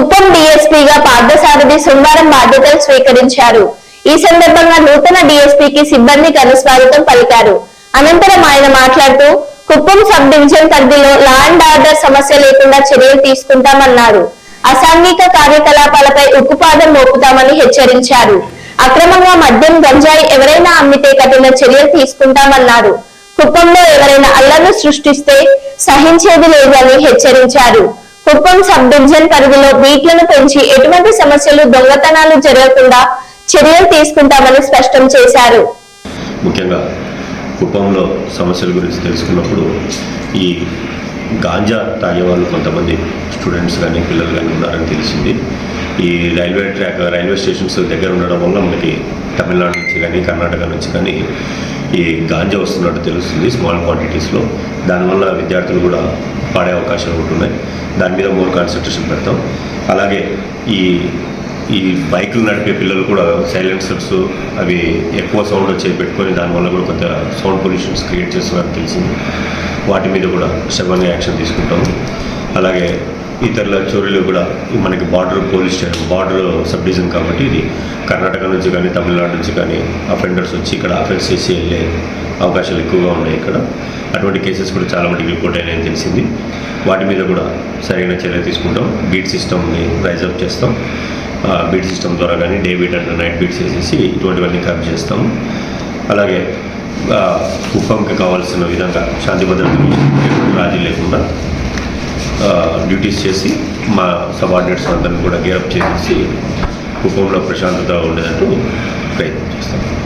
కుప్పం డిఎస్పీగా పార్థసారథి సోమవారం బాధ్యతలు స్వీకరించారు. ఈ సందర్భంగా నూతన డిఎస్పీకి సిబ్బంది కనుస్వాగతం పలికారు. అనంతరం ఆయన మాట్లాడుతూ కుప్పం సబ్ డివిజన్ పరిధిలో లా అండ్ ఆర్డర్ సమస్య లేకుండా చర్యలు తీసుకుంటామన్నారు. అసాంఘిక కార్యకలాపాలపై ఉక్కుపాదం మోపుతామని హెచ్చరించారు. అక్రమంగా మద్యం గంజాయి ఎవరైనా అమ్మితే కఠిన చర్యలు తీసుకుంటామన్నారు. కుప్పంలో ఎవరైనా అల్లర్లు సృష్టిస్తే సహించేది లేదని హెచ్చరించారు. కుప్పం సబ్ డివిజన్ పరిధిలో బీట్లను పెంచి ఎటువంటి సమస్యలు దొంగతనాలు జరగకుండా చర్యలు తీసుకుంటామని స్పష్టం చేశారు. ముఖ్యంగా కుప్పంలో సమస్యల గురించి తెలుసుకున్నప్పుడు ఈ గాంజా తాగే వాళ్ళు కొంతమంది స్టూడెంట్స్ కానీ పిల్లలు కానీ ఉన్నారని తెలిసింది. ఈ రైల్వే ట్రాక్ రైల్వే స్టేషన్స్ దగ్గర ఉండడం వల్ల మనకి తమిళనాడు నుంచి కానీ కర్ణాటక నుంచి కానీ ఈ గాంజా వస్తున్నట్టు తెలుస్తుంది స్మాల్ క్వాంటిటీస్లో దానివల్ల విద్యార్థులు కూడా పాడే అవకాశాలు ఉంటున్నాయి దాని మీద మోర్ కాన్సన్ట్రేషన్ పెడతాం. అలాగే ఈ ఈ బైకులు నడిపే పిల్లలు కూడా సైలెన్సర్స్ అవి ఎక్కువ సౌండ్ వచ్చే పెట్టుకొని దానివల్ల కూడా కొంత సౌండ్ పొల్యూషన్స్ క్రియేట్ చేస్తున్నారని తెలిసింది. వాటి మీద కూడా శ్రమంగా యాక్షన్ తీసుకుంటాము. అలాగే ఇతరుల చోరీలు కూడా మనకి border police station border sub division కాబట్టి ఇది కర్ణాటక నుంచి కానీ తమిళనాడు నుంచి కానీ అఫెండర్స్ వచ్చి ఇక్కడ అఫెన్స్ చేసి వెళ్ళే అవకాశాలు ఎక్కువగా ఉన్నాయి ఇక్కడ. అటువంటి కేసెస్ కూడా చాలా మటుకు రిపోర్ట్ అయినాయని తెలిసింది. వాటి మీద కూడా సరైన చర్య తీసుకుంటాం. బీట్ సిస్టమ్ని రైజ్ అప్ చేస్తాం. బీట్ సిస్టమ్ ద్వారా కానీ డే బీట్ అంటే నైట్ బీట్స్ చేసేసి ఇటువంటివన్నీ కరెక్ట్ చేస్తాము అలాగే కుప్పంకి కావాల్సిన విధంగా శాంతి భద్రతలు రాజీ లేకుండా డ్యూటీస్ చేసి మా సబార్డినేట్స్ అందరిని కూడా గేరప్ చేసేసి కుటుంబంలో ప్రశాంతత ఉండేటట్టు ప్రయత్నం